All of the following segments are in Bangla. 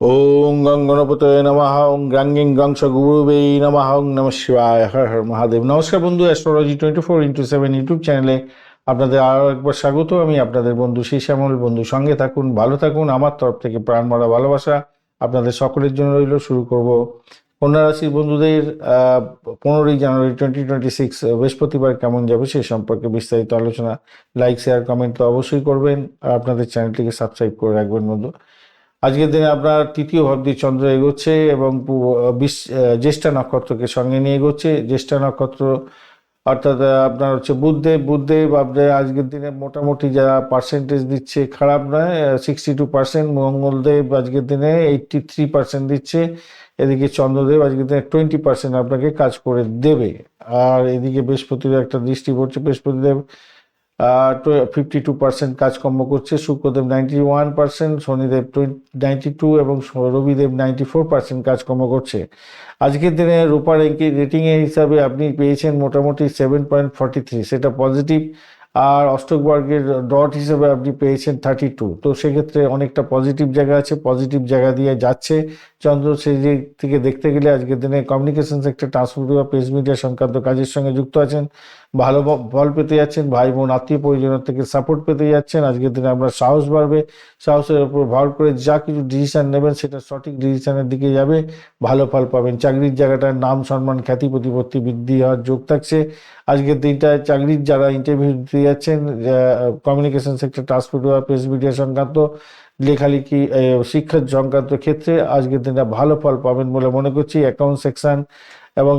ওং গং গণপতয়ে নমঃ ওং গ্রাঙ্গিং গংস গুরুবে নমঃ ওং নম শিবায়, হর হর মহাদেব। নমস্কার বন্ধু astrology twenty four into seven YouTube চ্যানেলে আপনাদের আরও একবার স্বাগত। আমি আপনাদের বন্ধু শ্রী শ্যামল বন্ধু, সঙ্গে থাকুন, ভালো থাকুন, আমার তরফ থেকে প্রাণ মারা ভালোবাসা আপনাদের সকলের জন্য রইল। শুরু করব কন্যা রাশির বন্ধুদের পনেরোই জানুয়ারি টোয়েন্টি টোয়েন্টি সিক্স বৃহস্পতিবার কেমন যাবে সে সম্পর্কে বিস্তারিত আলোচনা। লাইক শেয়ার কমেন্ট তো অবশ্যই করবেন। আর আপনাদের চ্যানেলটিকে সাবস্ক্রাইব করে রাখবেন বন্ধু। আজকের দিনে আপনার তৃতীয় ভাবদি চন্দ্র এগোচ্ছে এবং জ্যেষ্ঠা নক্ষত্রকে সঙ্গে নিয়ে এগোচ্ছে। জ্যেষ্ঠা নক্ষত্র অর্থাৎ আপনার হচ্ছে বুধদেব। বুধদেব আপনার আজকের দিনে মোটামুটি যারা পার্সেন্টেজ দিচ্ছে খারাপ নয় সিক্সটি টু পার্সেন্ট মঙ্গলদেব আজকের দিনে এইটটি থ্রি পার্সেন্ট দিচ্ছে। এদিকে চন্দ্রদেব আজকের দিনে টোয়েন্টি পার্সেন্ট আপনাকে কাজ করে দেবে। আর এদিকে বৃহস্পতির একটা দৃষ্টি পড়ছে। বৃহস্পতিদেব ফিফটি টু পার্সেন্ট কাজকর্ম করছে, Shukradev ninety one percent Shanidev ninety two এবং রবিদেব নাইনটি ফোর পার্সেন্ট কাজকর্ম করছে। আজকের দিনে রূপা র্যাঙ্কিং রেটিংয়ের হিসাবে আপনি পেয়েছেন মোটামুটি সেভেন পয়েন্ট ফর্টি থ্রি সেটা পজিটিভ আর অষ্টক বর্গের ডট হিসেবে আপনি পেয়েছেন থার্টি টু তো সেক্ষেত্রে অনেকটা পজিটিভ জায়গা আছে পজিটিভ জায়গা দিয়ে যাচ্ছে। চন্দ্র সেই দিক থেকে দেখতে গেলে আজকের দিনে কমিউনিকেশন সেক্টর ট্রান্সপোর্ট বা প্রেস মিডিয়া সংক্রান্ত কাজের সঙ্গে যুক্ত আছেন। ভালো ফল পেতে যাচ্ছেন, ভাই বোন, আত্মীয় পরিজনের থেকে সাপোর্ট পেতে যাচ্ছেন। আজকের দিনে আপনার সাহস বাড়বে, সাহসের উপর ভর করে যা কিছু ডিসিশন নেবেন সেটা সঠিক ডিসিশনের দিকে যাবে, ভালো ফল পাবেন। চাকরির জায়গাটার নাম, সম্মান, খ্যাতি, প্রতিপত্তি, বৃদ্ধি হওয়ার যোগ থাকছে। আজকের দিনটায় চাকরির যারা ইন্টারভিউ দিতে যাচ্ছেন কমিউনিকেশন সেক্টর ট্রান্সপোর্ট বা প্রেস মিডিয়া সংক্রান্ত লেখালেখি শিক্ষা সংক্রান্ত ক্ষেত্রে আজকের দিনটা ভালো ফল পাবেন বলে মনে করছি। অ্যাকাউন্ট সেকশন এবং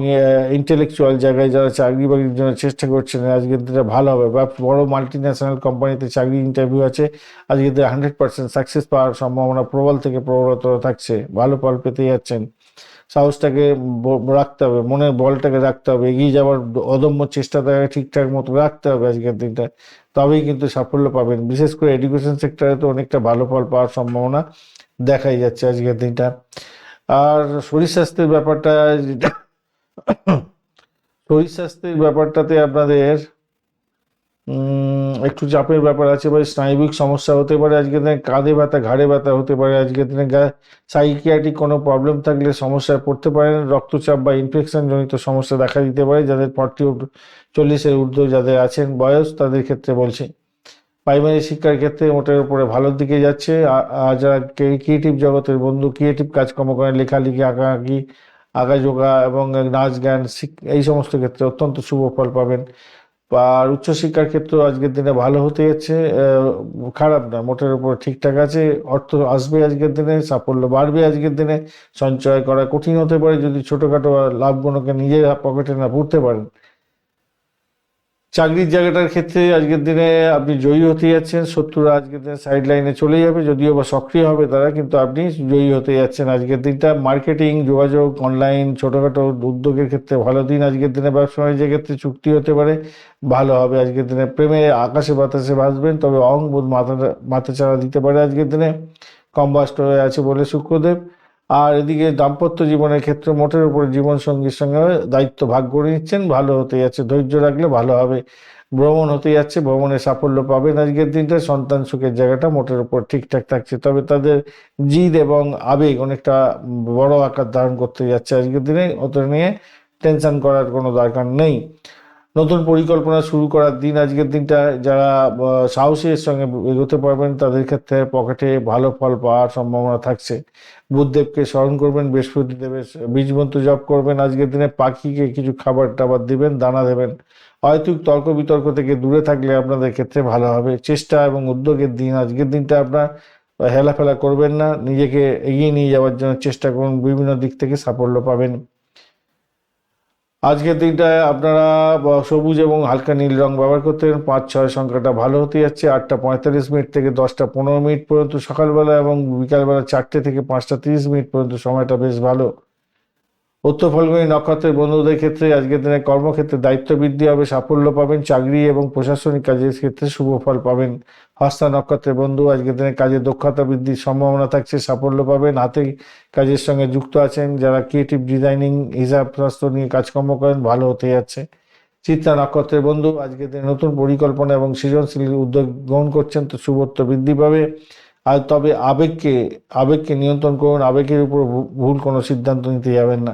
ইন্টেলেকচুয়াল জায়গায় যারা চাকরি বাকরির জন্য চেষ্টা করছেন আজকের দিনটা ভালো হবে। বা বড় মাল্টি ন্যাশনাল কোম্পানিতে চাকরি ইন্টারভিউ আছে আজকের দিনে হান্ড্রেড পার্সেন্ট সাকসেস পাওয়ার সম্ভাবনা প্রবল থেকে প্রবলতর থাকছে। ভালো ফল পেতে যাচ্ছেন। সাহসটাকে রাখতে হবে, মনের বলটাকে রাখতে হবে, এগিয়ে যাওয়ার অদম্য চেষ্টাটাকে ঠিকঠাক মতো রাখতে হবে আজকের দিনটা। তবেই কিন্তু সাফল্য পাবেন। বিশেষ করে এডুকেশন সেক্টরে তো অনেকটা ভালো ফল পাওয়ার সম্ভাবনা দেখাই যাচ্ছে আজকের দিনটা। আর শরীর স্বাস্থ্যের ব্যাপারটা শরীর স্বাস্থ্যের ব্যাপারটাতে আপনাদের একটু চাপের ব্যাপার আছে, বা স্নায়বিক সমস্যা হতে পারে, আজকের দিনে কাঁধে ব্যথা, ঘাড়ে ব্যথা হতে পারে, আজকের দিনে সাইকিয়াট্রিক কোনো প্রবলেম থাকলে সমস্যায় পড়তে পারেন, রক্তচাপ বা ইনফেকশন জনিত সমস্যা দেখা দিতে পারে, যাদের ফর্টি চল্লিশের ঊর্ধ্ব যাদের আছেন, বয়স তাদের ক্ষেত্রে বলছি। প্রাইমারি শিক্ষার ক্ষেত্রে ওটার উপরে ভালোর দিকে যাচ্ছে আর যারা ক্রিয়েটিভ জগতের বন্ধু ক্রিয়েটিভ কাজকর্ম করেন, লেখালেখি, আঁকাআঁকি আঁকাঝোঁকা এবং নাচ গান এই সমস্ত ক্ষেত্রে অত্যন্ত শুভ ফল পাবেন। আর উচ্চশিক্ষার ক্ষেত্রেও আজকের দিনে ভালো হতে যাচ্ছে। খারাপ না, মোটের উপর ঠিকঠাক আছে। অর্থ আসবে আজকের দিনে, সাফল্য বাড়বে আজকের দিনে। সঞ্চয় করা কঠিন হতে পারে যদি ছোটোখাটো লাভগুলোকে নিজের পকেটে না ভরতে পারেন। চাকরির জায়গাটার ক্ষেত্রে আজকের দিনে আপনি জয়ী হতে যাচ্ছেন, শত্রুরা আজকের দিনে সাইড লাইনে চলে যাবে, যদিও বা সক্রিয় হবে তারা, কিন্তু আপনি জয়ী হতে যাচ্ছেন আজকের দিনটা। মার্কেটিং যোগাযোগ অনলাইন ছোটোখাটো উদ্যোগের ক্ষেত্রে ভালো দিন আজকের দিনে ব্যবসা বাণিজ্যের ক্ষেত্রে চুক্তি হতে পারে, ভালো হবে আজকের দিনে। প্রেমে, আকাশে বাতাসে ভাসবেন, তবে অং বোধ মাথা মাথা চাড়া দিতে পারে আজকের দিনে। কম্বাস্ট হয়ে আছে বলে শুক্রদেব। আর এদিকে দাম্পত্য জীবনের ক্ষেত্রে মোটের উপরে জীবন সঙ্গীর সঙ্গে দায়িত্ব ভাগ করে নিচ্ছেন। ভালো হতে যাচ্ছে, ধৈর্য রাখলে ভালো হবে। ভ্রমণ হতে যাচ্ছে, ভ্রমণে সাফল্য পাবেন। আজকের দিনটা সন্তান সুখের জায়গাটা মোটের উপর ঠিকঠাক থাকছে, তবে তাদের জিদ এবং আবেগ অনেকটা বড় আকার ধারণ করতে যাচ্ছে আজকের দিনে। অত নিয়ে টেনশন করার কোনো দরকার নেই। নতুন পরিকল্পনা শুরু করার দিন, আজকের দিনটা যারা সাহসের সঙ্গে এগোতে পারবেন, তাদের ক্ষেত্রে পকেটে ভালো ফল পাওয়ার সম্ভাবনা থাকছে। বুধদেবকে স্মরণ করবেন বৃহস্পতিদেবের বীজবন্ত জপ করবেন, আজকের দিনে পাখিকে কিছু খাবার টাবার দিবেন, দানা দেবেন। অহেতুক তর্ক বিতর্ক থেকে দূরে থাকলে আপনাদের ক্ষেত্রে ভালো হবে। চেষ্টা এবং উদ্যোগের দিন, আজকের দিনটা আপনার হেলাফেলা করবেন না, নিজেকে এগিয়ে নিয়ে যাওয়ার জন্য চেষ্টা করুন, বিভিন্ন দিক থেকে সাফল্য পাবেন। আজকের দিনটায় আপনারা সবুজ এবং হালকা নীল রং ব্যবহার করতেন পাঁচ, ছয় সংখ্যাটা ভালো হতে যাচ্ছে। আটটা পঁয়তাল্লিশ মিনিট থেকে দশটা পনেরো মিনিট পর্যন্ত সকালবেলা এবং বিকালবেলা চারটে থেকে পাঁচটা তিরিশ মিনিট পর্যন্ত সময়টা বেশ ভালো। উত্তর ফলগুনি নক্ষত্রের বন্ধুদের ক্ষেত্রে আজকের দিনে কর্মক্ষেত্রে দায়িত্ব বৃদ্ধি হবে, সাফল্য পাবেন, চাকরি এবং প্রশাসনিক কাজের ক্ষেত্রে শুভ ফল পাবেন। হস্তা নক্ষত্রের বন্ধু, আজকের দিনে কাজে দক্ষতা বৃদ্ধির সম্ভাবনা থাকছে, সাফল্য পাবেন, হাতে কাজের সঙ্গে যুক্ত আছেন, যারা ক্রিয়েটিভ ডিজাইনিং, হিসাব শাস্ত্র নিয়ে কাজকর্ম করেন, ভালো হতে যাচ্ছে। চিত্রা নক্ষত্রের বন্ধু, আজকের দিনে নতুন পরিকল্পনা এবং সৃজনশীল উদ্যোগ গ্রহণ করছেন, তো শুভত্ব বৃদ্ধি পাবে। আর তবে আবেগকে আবেগকে নিয়ন্ত্রণ করুন, আবেগের উপর ভুল কোনো সিদ্ধান্ত নিতে যাবেন না।